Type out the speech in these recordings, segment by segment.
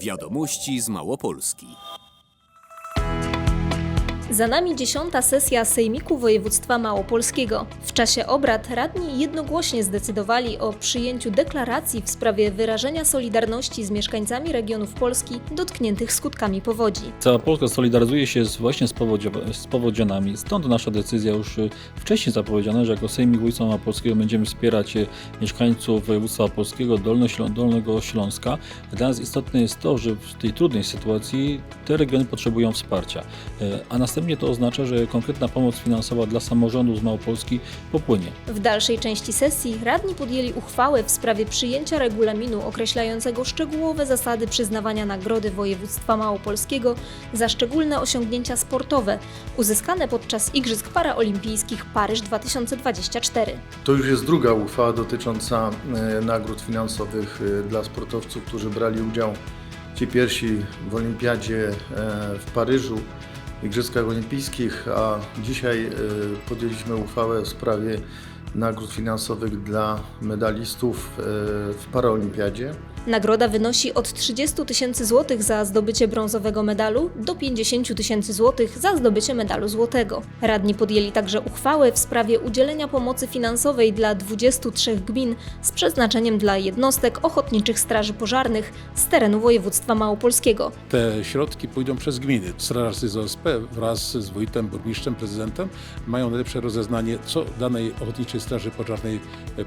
Wiadomości z Małopolski. Za nami dziesiąta sesja Sejmiku Województwa Małopolskiego. W czasie obrad radni jednogłośnie zdecydowali o przyjęciu deklaracji w sprawie wyrażenia solidarności z mieszkańcami regionów Polski dotkniętych skutkami powodzi. Cała Polska solidaryzuje się z, właśnie z, powodzio- z powodzianami. Stąd nasza decyzja już y, wcześniej zapowiedziana, że jako Sejmik Województwa Małopolskiego będziemy wspierać y, mieszkańców województwa polskiego Dolnoślą- Dolnego Śląska. Dla nas istotne jest to, że w tej trudnej sytuacji te regiony potrzebują wsparcia. Y, A następnie to oznacza, że konkretna pomoc finansowa dla samorządu z Małopolski popłynie. W dalszej części sesji radni podjęli uchwałę w sprawie przyjęcia regulaminu określającego szczegółowe zasady przyznawania nagrody województwa małopolskiego za szczególne osiągnięcia sportowe uzyskane podczas Igrzysk Paraolimpijskich Paryż 2024. To już jest druga uchwała dotycząca e, nagród finansowych e, dla sportowców, którzy brali udział ci pierwsi w Olimpiadzie e, w Paryżu, Igrzyskach Olimpijskich, a dzisiaj e, podjęliśmy uchwałę w sprawie nagród finansowych dla medalistów e, w Paraolimpiadzie. Nagroda wynosi od 30 tysięcy złotych za zdobycie brązowego medalu do 50 tysięcy złotych za zdobycie medalu złotego. Radni podjęli także uchwałę w sprawie udzielenia pomocy finansowej dla 23 gmin z przeznaczeniem dla jednostek ochotniczych straży pożarnych z terenu województwa małopolskiego. Te środki pójdą przez gminy. Strażacy z OSP wraz z wójtem, burmistrzem, prezydentem mają najlepsze rozeznanie, co danej Ochotniczej Straży Pożarnej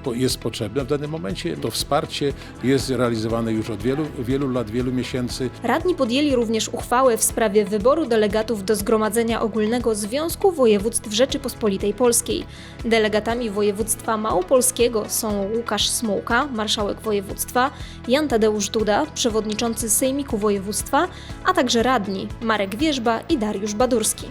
e, jest potrzebne w danym momencie. To wsparcie jest realizowane już od wielu, wielu lat, wielu miesięcy. Radni podjęli również uchwałę w sprawie wyboru delegatów do Zgromadzenia Ogólnego Związku Województw Rzeczypospolitej Polskiej. Delegatami województwa małopolskiego są Łukasz Smułka, marszałek województwa, Jan Tadeusz Duda, przewodniczący Sejmiku Województwa, a także radni Marek Wierzba i Dariusz Badurski.